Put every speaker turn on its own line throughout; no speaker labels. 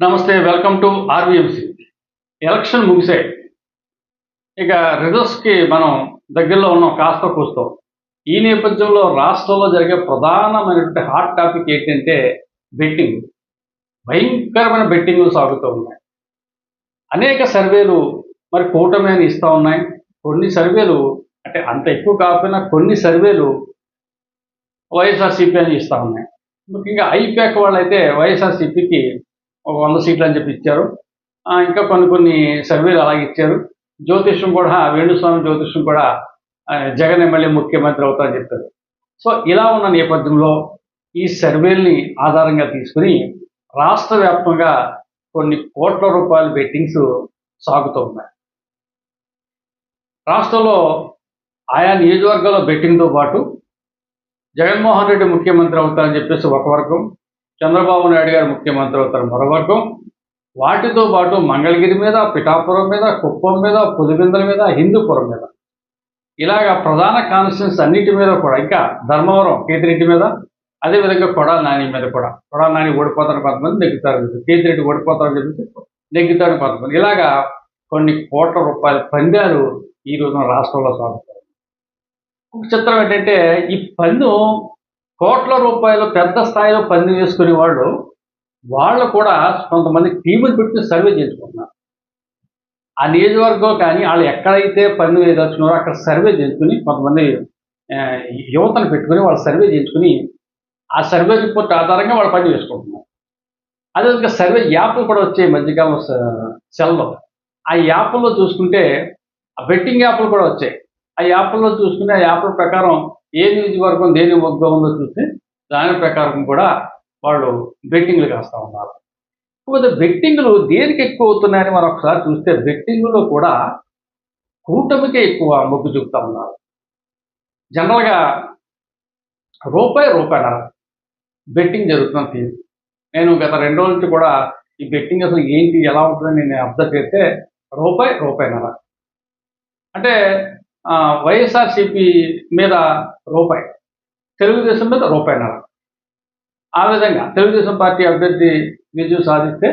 నమస్తే welcome to RVMC. Election ముగిసాయి ఇక రిజల్ట్స్కి మనం దగ్గరలో ఉన్నాం కాస్త కూస్తాం. ఈ నేపథ్యంలో రాష్ట్రంలో జరిగే ప్రధానమైనటువంటి హాట్ టాపిక్ ఏంటంటే బెట్టింగ్. భయంకరమైన బెట్టింగ్లు సాగుతూ ఉన్నాయి. అనేక సర్వేలు మరి కూటమి అని ఇస్తూ ఉన్నాయి. కొన్ని సర్వేలు అంటే అంత ఎక్కువ కాకపోయినా కొన్ని సర్వేలు వైఎస్ఆర్సీపీ అని ఇస్తూ ఉన్నాయి. ముఖ్యంగా ఐప్యాక్ వాళ్ళు అయితే వైఎస్ఆర్సీపీకి ఒక వంద సీట్లు అని చెప్పి ఇచ్చారు. ఆ, ఇంకా కొన్ని కొన్ని సర్వేలు అలాగే ఇచ్చారు. జ్యోతిష్యం కూడా వేణుస్వామి జ్యోతిష్యం కూడా జగన్ ఎమ్మెల్యే ముఖ్యమంత్రి అవుతారని చెప్పారు. సో ఇలా ఉన్న నేపథ్యంలో ఈ సర్వేల్ని ఆధారంగా తీసుకుని రాష్ట్ర వ్యాప్తంగా కొన్ని కోట్ల రూపాయల బెట్టింగ్స్ సాగుతూ ఉన్నాయి. రాష్ట్రంలో ఆయా నియోజకవర్గాల్లో బెట్టింగ్తో పాటు జగన్మోహన్ రెడ్డి ముఖ్యమంత్రి అవుతారని చెప్పేసి ఒక వర్గం చంద్రబాబు నాయుడు గారు ముఖ్యమంత్రి అవుతారు మరోవర్గం వాటితో పాటు మంగళగిరి మీద పిఠాపురం మీద కుప్పం మీద పులిబిందల మీద హిందూపురం మీద. ఇలాగా ప్రధాన కాన్స్టిట్యూన్స్ అన్నిటి మీద కూడా ఇంకా ధర్మవరం కేతిరెడ్డి మీద అదేవిధంగా కొడాల నాని మీద కూడా. కొడాల నాని ఓడిపోతారు కొంతమంది నెగ్గుతారు కేతిరెడ్డి ఓడిపోతారని చెప్పి నెగ్గుతాడు కొంతమంది. ఇలాగా కొన్ని కోట్ల రూపాయల పందాలు ఈ రోజున రాష్ట్రంలో సాగుతారు ఒక చిత్రం ఏంటంటే ఈ పందెం కోట్ల రూపాయలు పెద్ద స్థాయిలో పన్ను చేసుకునే వాళ్ళు వాళ్ళు కూడా కొంతమంది టీములు పెట్టి సర్వే చేసుకుంటున్నారు. ఆ నియోజకవర్గం కానీ వాళ్ళు ఎక్కడైతే పన్ను వేదలుచుకున్నారో అక్కడ సర్వే చేసుకుని కొంతమంది యువతను పెట్టుకుని వాళ్ళు సర్వే చేసుకుని ఆ సర్వే రిపోర్ట్ ఆధారంగా వాళ్ళు పని చేసుకుంటున్నారు అదేవిధంగా సర్వే యాప్లు కూడా వచ్చాయి ఈ మధ్యకాలం సెల్లో. ఆ యాప్ల్లో చూసుకుంటే ఆ బెట్టింగ్ యాప్లు కూడా వచ్చాయి. ఆ యాప్లో చూసుకుని ఆ యాప్ల ప్రకారం ఏ నియోజకవర్గం దేని వర్గం ఉందో చూస్తే దాని ప్రకారం కూడా వాళ్ళు బెట్టింగ్లు కాస్తూ ఉన్నారు. కాకపోతే బెట్టింగ్లు దేనికి ఎక్కువ అవుతున్నాయని మనం ఒకసారి చూస్తే బెట్టింగ్లో కూడా కూటమికే ఎక్కువ మొగ్గు చూపుతా ఉన్నారు. జనరల్గా రూపాయి రూపాయన బెట్టింగ్ జరుగుతున్న తీరు నేను గత రెండు రోజుల నుంచి కూడా ఈ బెట్టింగ్ అసలు ఏంటి ఎలా ఉంటుందని నేను అబ్జర్వ్ చేస్తే రూపాయి రూపాయిన్నర అంటే వైఎస్ఆర్సీపీ మీద రూపాయి. తెలుగుదేశం మీద రూపాయిన్నర ఆ విధంగా తెలుగుదేశం పార్టీ అభ్యర్థి విజయం సాధిస్తే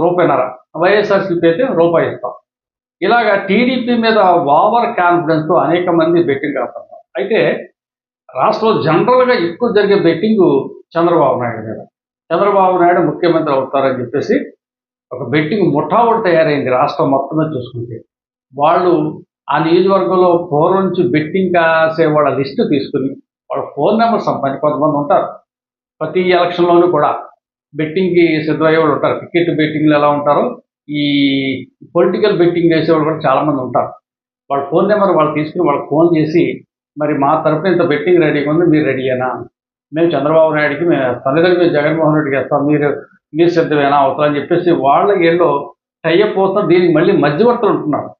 రూపాయిన్నర వైఎస్ఆర్సీపీ అయితే రూపాయి ఇస్తాం. ఇలాగా టీడీపీ మీద ఓవర్ కాన్ఫిడెన్స్తో అనేక మంది బెట్టింగ్ ఆడుతున్నారు. అయితే రాష్ట్రంలో జనరల్గా ఎక్కువ జరిగే బెట్టింగ్ చంద్రబాబు నాయుడు మీద. చంద్రబాబు నాయుడు ముఖ్యమంత్రి అవుతారని చెప్పేసి ఒక బెట్టింగ్ ముఠా తయారైంది రాష్ట్రం మొత్తం చూసుకుంటే. వాళ్ళు ఆ నియోజకవర్గంలో పూర్వం నుంచి బెట్టింగ్ కాసే వాళ్ళ లిస్టు తీసుకుని వాళ్ళ ఫోన్ నెంబర్ సంపాదించి కొంతమంది ఉంటారు. ప్రతి ఎలక్షన్లోనూ కూడా బెట్టింగ్కి సిద్ధమయ్యే వాళ్ళు ఉంటారు. క్రికెట్ బెట్టింగ్లు ఎలా ఉంటారో ఈ పొలిటికల్ బెట్టింగ్ చేసేవాళ్ళు కూడా చాలామంది ఉంటారు. వాళ్ళ ఫోన్ నెంబర్ వాళ్ళు తీసుకుని వాళ్ళకి ఫోన్ చేసి మరి మా తరపున ఇంత బెట్టింగ్ రెడీగా ఉంది మీరు రెడీయేనా మేము చంద్రబాబు నాయుడికి మేము తల్లిదండ్రులు మేము జగన్మోహన్ రెడ్డికి వేస్తాం మీరు మీరు సిద్ధమేనా? అవుతారని చెప్పేసి వాళ్ళ ఏళ్ళు టైఅప్ పోతాం దీనికి మళ్ళీ మధ్యవర్తులు ఉంటున్నారు.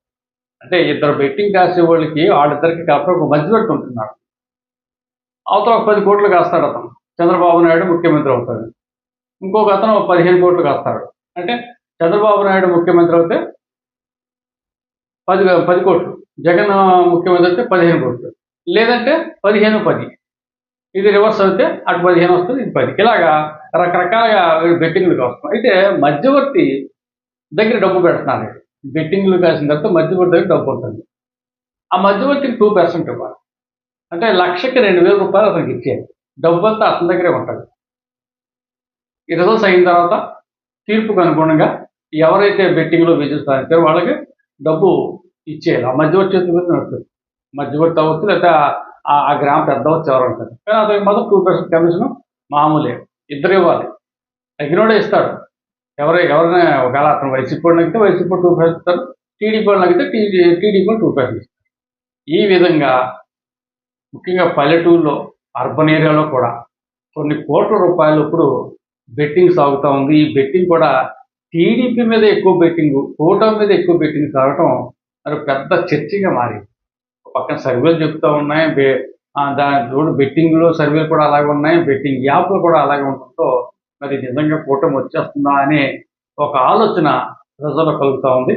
అంటే ఇద్దరు బెట్టింగ్ కాసే వాళ్ళకి వాళ్ళిద్దరికి కలిపి ఒక మధ్యవర్తి ఉంటున్నాడు అవతల ఒక పది కోట్లు కాస్తాడు అతను. చంద్రబాబు నాయుడు ముఖ్యమంత్రి అవుతాడు. ఇంకొక అతను పదిహేను కోట్లు కాస్తాడు. అంటే చంద్రబాబు నాయుడు ముఖ్యమంత్రి అయితే పది పది కోట్లు. జగన్ ముఖ్యమంత్రి అయితే పదిహేను కోట్లు. లేదంటే పదిహేను పది. ఇది రివర్స్ అయితే అటు పదిహేను వస్తుంది ఇది పది. ఇలాగా రకరకాలుగా బెట్టింగ్లకు వస్తాం అయితే మధ్యవర్తి దగ్గర డబ్బు పెడుతున్నారు. బెట్టింగ్లు వేసిన తర్వాత మధ్యవర్తి దగ్గర డబ్బు ఉంటుంది. ఆ మధ్యవర్తికి టూ పర్సెంట్ ఇవ్వాలి. అంటే లక్షకి రెండు వేల రూపాయలు అతనికి ఇచ్చేయాలి. డబ్బు అంతా అతని దగ్గరే ఉంటుంది. ఈ రిజల్ట్స్ అయిన తర్వాత తీర్పుకు అనుగుణంగా ఎవరైతే బెట్టింగ్లో విజయం సాధించారో వాళ్ళకి డబ్బు ఇచ్చేయాలి. ఆ మధ్యవర్తి చేతి మీద నడుస్తుంది. మధ్యవర్తి అవ్వచ్చు లేకపోతే ఆ- గ్రామ పెద్ద అవ్వచ్చు ఎవరు ఉంటారు. కానీ అతనికి మొదలు టూ పర్సెంట్ కమిషన్ మామూలే. ఇద్దరు ఇవ్వాలి. తగినోడే ఇస్తాడు. ఎవరు ఎవరైనా ఒకవేళ అతను వైసీపీ వాళ్ళు నగితే వైసీపీ టూ పర్సెంట్ ఇస్తారు. టీడీపీ వాళ్ళు నగితే టీడీ టీడీపీ టూ పర్సెంట్ ఇస్తారు. ఈ విధంగా ముఖ్యంగా పల్లెటూరులో అర్బన్ ఏరియాలో కూడా కొన్ని కోట్ల రూపాయలు ఇప్పుడు బెట్టింగ్ సాగుతూ ఉంది. ఈ బెట్టింగ్ కూడా టీడీపీ మీద ఎక్కువ బెట్టింగ్ కూటమి మీద ఎక్కువ బెట్టింగ్ సాగటం మరి పెద్ద చర్చగా మారింది. పక్కన సర్వేలు చెప్తూ ఉన్నాయి. బె- దాని తోడు బెట్టింగ్లో సర్వేలు కూడా అలాగే ఉన్నాయి. బెట్టింగ్ యాప్లు కూడా అలాగే ఉండటంతో మరి నిజంగా కూటమి వచ్చేస్తుందా అనే ఒక ఆలోచన ప్రజల్లో కలుగుతూ ఉంది.